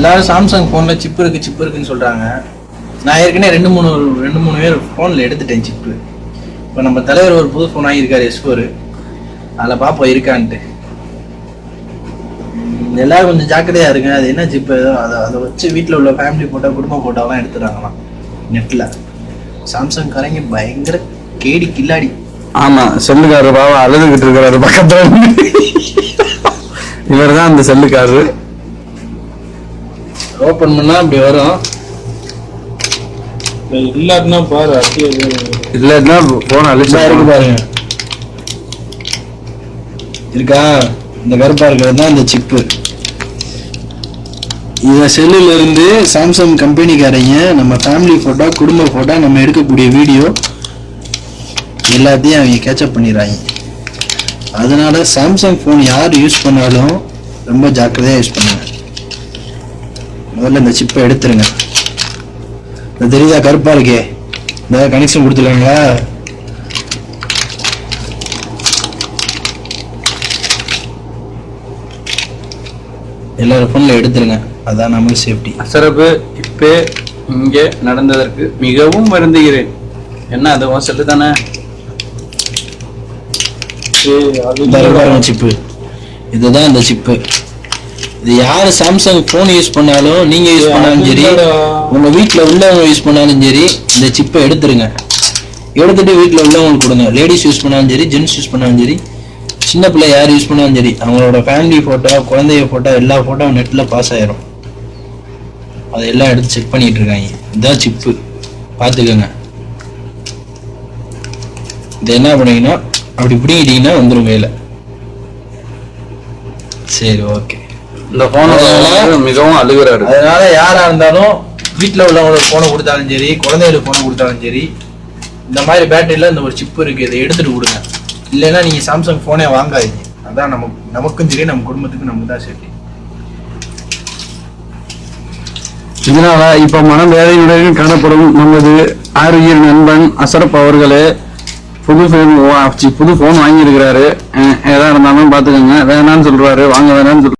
எல்லாரும் சாம்சங் ஃபோனில் சிப் இருக்கு சிப் இருக்குன்னு சொல்கிறாங்க நான் ஏற்கனவே ரெண்டு மூணு ரெண்டு மூணு பேர் ஃபோனில் எடுத்துட்டேன் சிப்பு இப்போ நம்ம தலைவர் ஒரு புது ஃபோன் வாங்கியிருக்காரு எஸ் ஃபோரு அதில் பார்ப்போம் இருக்கான்ட்டு. எல்லாரும் கொஞ்சம் ஜாக்கிரதையாக இருங்க. அது என்ன சிப்பு ஏதோ அதை அதை வச்சு வீட்டில் உள்ள ஃபேமிலி ஃபோட்டோ குடும்ப ஃபோட்டோலாம் எடுத்துறாங்களாம் நெட்டில் சாம்சங் காரங்க பயங்கர கேடி கில்லாடி. ஆமாம் செல்லுக்காரர் பாவம் அழுதுகிட்டு இருக்கிறாரு பக்கத்தில். இவர் தான் அந்த செல்லுக்காரரு. ஓப்பன் பண்ணா அப்படி வரும். இல்லாட்டினா பாரு அடி அது இல்லன்னா போன் அழிச்சு இருக்கு பாருங்க. இருக்கா? இந்த கருப்பா இருக்கிறது தான் இந்த சிப்பு இந்த செல்லுல இருந்து சாம்சங் கம்பெனிக்காரங்க நம்ம ஃபேமிலி போட்டோ குடும்ப போட்டோ நம்ம எடுக்கக்கூடிய வீடியோ எல்லாத்தையும் அவங்க கேட்சப் பண்ணிடுறாங்க. அதனால சாம்சங் ஃபோன் யார் யூஸ் பண்ணாலும் ரொம்ப ஜாக்கிரதையா யூஸ் பண்ணுங்க. முதல்ல இந்த சிப்பை எடுத்துருங்க. இது தெரியுதா கருப்பா இருக்கே இந்த கனெக்ஷன் கொடுத்துருக்காங்களா? எல்லாரும் ஃபோனில் எடுத்துருங்க. அதான் நமக்கு சேஃப்டி சிறப்பு இப்பே இங்கே நடந்ததற்கு மிகவும் வருந்துகிறேன். என்ன அது செல்லு தானே? இந்த சிப்பு இதுதான் இந்த சிப்பு இது யார் சாம்சங் ஃபோன் யூஸ் பண்ணாலும் நீங்க யூஸ் பண்ணாலும் அது சரி இல்லடா. உங்க வீட்ல உள்ளவங்க யூஸ் பண்ணாலும் சரி இந்த சிப்பை எடுத்துருங்க. எடுத்துட்டு வீட்ல உள்ளவங்களுக்கு கொடுங்க. லேடிஸ் யூஸ் பண்ணாலும் சரி ஜென்ஸ் யூஸ் பண்ணாலும் சரி சின்ன பிள்ளை யார் யூஸ் பண்ணாலும் சரி அவங்களோட ஃபேமிலி போட்டோ குழந்தைய போட்டோ எல்லா போட்டோ நெட்ல பாஸ் ஆயிரும். அதெல்லாம் எடுத்து செக் பண்ணிட்டு இருக்காங்க. இதுதான் சிப்பு பார்த்துக்கோங்க. இது என்ன பண்ணீங்கன்னா அப்படி பிடிங்கிட்டீங்கன்னா வந்துடும் கையில. சரி ஓகே இந்த போன் மிகவும் அழுகிறாரு அதனால யாரா இருந்தாலும் வீட்டில் உள்ளவங்களுக்கு போனை கொடுத்தாலும் சரி குழந்தைகளுக்கு போனை கொடுத்தாலும் சரி இந்த மாதிரி பேட்டரியில இந்த ஒரு சிப்பு இருக்கு இதை எடுத்துட்டு கொடுங்க. இல்லைன்னா நீங்க சாம்சங் போனே வாங்காதீங்க. அதான் நமக்கு நமக்கும் சரி நம்ம குடும்பத்துக்கும் நமக்கு தான் சரி. இதனால இப்ப மனவேதனையுடன் காணப்படும் நமது ஆரோக்கிய நண்பன் அசரப் அவர்களே புது ஃபோன் புது ஃபோன் வாங்கியிருக்கிறாரு. எதா இருந்தாலும் பாத்துக்கோங்க வேணாம்னு சொல்றாரு வாங்க வேணாம்னு சொல்றாரு.